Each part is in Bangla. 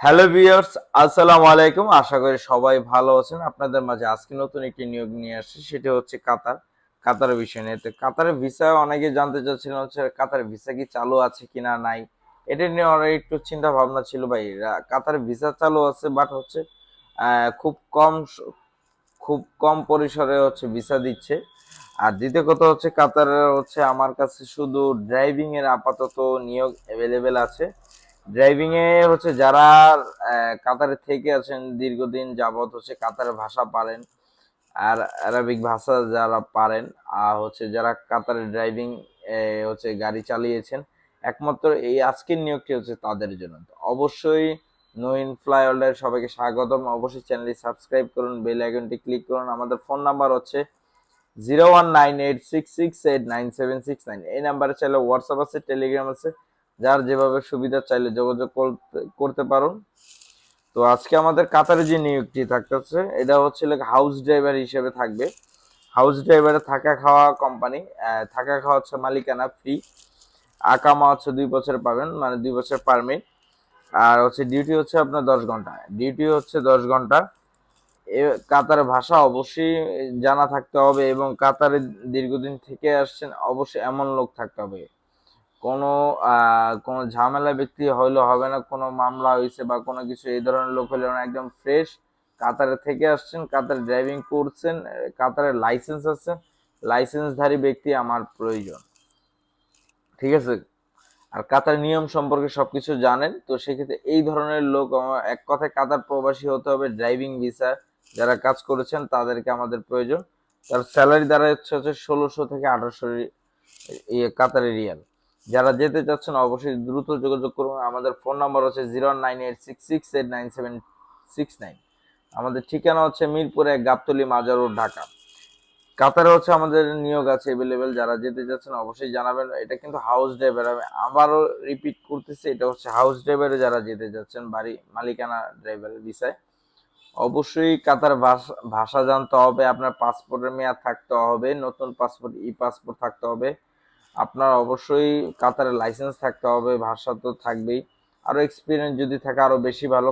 হ্যালো ভিউয়ার্স, আসসালামু আলাইকুম। আশা করি সবাই ভালো আছেন। আপনাদের মাঝে আজকে নতুন একটি নিয়োগ নিয়ে আসছি, সেটা হচ্ছে কাতার, কাতারের বিষয় নিয়ে। তো কাতারের ভিসা অনেকে জানতে চাচ্ছিলেন হচ্ছে কাতারের ভিসা কি চালু আছে কিনা নাই? এটা নিয়ে অনেক একটু চিন্তা ভাবনা ছিল ভাই। কাতারের ভিসা চালু আছে বাট হচ্ছে খুব কম খুব কম পরিসরে হচ্ছে ভিসা দিচ্ছে। আর দ্বিতীয় কথা হচ্ছে কাতারের হচ্ছে আমার কাছে শুধু ড্রাইভিং এর আপাতত নিয়োগ অ্যাভেলেবেল আছে। ড্রাইভিং এ হচ্ছে যারা কাতারে থেকে আছেন, দীর্ঘদিন যাবত হচ্ছে কাতারের ভাষা পারেন, আর আরবিক ভাষা যারা পারেন, আর হচ্ছে যারা কাতারে ড্রাইভিং হচ্ছে গাড়ি চালিয়েছেন, একমাত্র এই আজকের নিয়োগটি হচ্ছে তাদের জন্য। অবশ্যই নোইন ফ্লাইওভার সবাইকে স্বাগতম। অবশ্যই চ্যানেলটি সাবস্ক্রাইব করুন, বেল আইকনটি ক্লিক করুন। আমাদের ফোন নাম্বার হচ্ছে zero one nine eight six six eight nine seven six nine. এই নাম্বারে চাইলে হোয়াটসঅ্যাপ আছে টেলিগ্রাম আছে। যার যেভাবে সুবিধা চাইলে যোগাযোগ করতে- পারুন। তো আজকে আমাদের কাতারে যে নিয়োগটি থাকতেছে, এটা হচ্ছে হাউস ড্রাইভার হিসেবে থাকবে। হাউস ড্রাইভারে থাকা খাওয়া কোম্পানি থাকা খাওয়া হচ্ছে মালিকানা ফ্রি আকামা হচ্ছে দুই বছর পাবেন মানে দুই বছর পারমিট আর হচ্ছে ডিউটি হচ্ছে আপনার দশ ঘণ্টা। ডিউটি হচ্ছে দশ ঘণ্টা। কাতারের ভাষা অবশ্যই জানা থাকতে হবে এবং কাতারে দীর্ঘদিন থেকে আসছেন, অবশ্যই এমন লোক থাকতে হবে। কোনো কোনো ঝামেলা ব্যক্তি হইলে হবে না, কোনো মামলা হয়েছে বা কোনো কিছু, এই ধরনের লোক হইলে না একদম ফ্রেশ কাতারে থেকে আসছেন, কাতারে ড্রাইভিং করছেন, কাতারে লাইসেন্স আছে, লাইসেন্সধারী ব্যক্তি আমার প্রয়োজন। ঠিক আছে? আর কাতার নিয়ম সম্পর্কে সবকিছু জানেন, তো সেক্ষেত্রে এই ধরনের লোক, এক কথায় কাতার প্রবাসী হতে হবে, ড্রাইভিং ভিসা যারা কাজ করেছেন তাদেরকে আমাদের প্রয়োজন। তার স্যালারি দ্বারা হচ্ছে হচ্ছে ষোলোশো থেকে আঠারোশো ইয়ে কাতারি রিয়াল। যারা যেতে চাচ্ছেন, অবশ্যই দ্রুত যোগাযোগ করুন। আমাদের ফোন নাম্বার হচ্ছে zero nine eight six six eight nine seven six nine. আমাদের ঠিকানা হচ্ছে মিরপুরে গাবতলি মাজার রোড ঢাকা। কাতারে হচ্ছে আমাদের নিয়োগ আছে অ্যাভেলেবেল যারা যেতে চাচ্ছেন, অবশ্যই জানাবেন। এটা কিন্তু হাউস ড্রাইভার আমি আবারও রিপিট করতেছি, এটা হচ্ছে হাউস ড্রাইভারে যারা যেতে চাচ্ছেন, বাড়ি মালিকানা ড্রাইভারের বিষয়। অবশ্যই কাতার ভাষা জানতে হবে, আপনার পাসপোর্টের মেয়াদ থাকতে হবে, নতুন পাসপোর্ট ই পাসপোর্ট থাকতে হবে। আপনার অবশ্যই কাতারের লাইসেন্স থাকতে হবে, ভাষা তো থাকবেই। আরও এক্সপিরিয়েন্স যদি থাকে, আরও বেশি ভালো।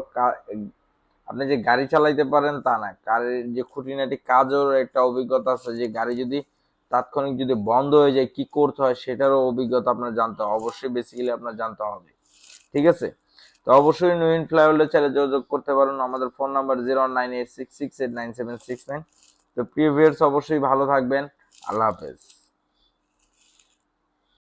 আপনি যে গাড়ি চালাইতে পারেন, তা না। গাড়ির যে খুঁটিনাটি কাজের একটা অভিজ্ঞতা আছে, যে গাড়ি যদি তাৎক্ষণিক যদি বন্ধ হয়ে যায়, কি করতে হয় সেটারও অভিজ্ঞতা আপনার জানতে হবে। অবশ্যই বেসিক্যালি আপনার জানতে হবে। ঠিক আছে? তো অবশ্যই নুইন ফ্লাইওভার চ্যানেলে যোগাযোগ করতে পারেন। আমাদের phone number zero nine eight six six eight nine seven six nine তো প্রিভিয়ার্স অবশ্যই ভালো থাকবেন। আল্লাহ হাফেজ।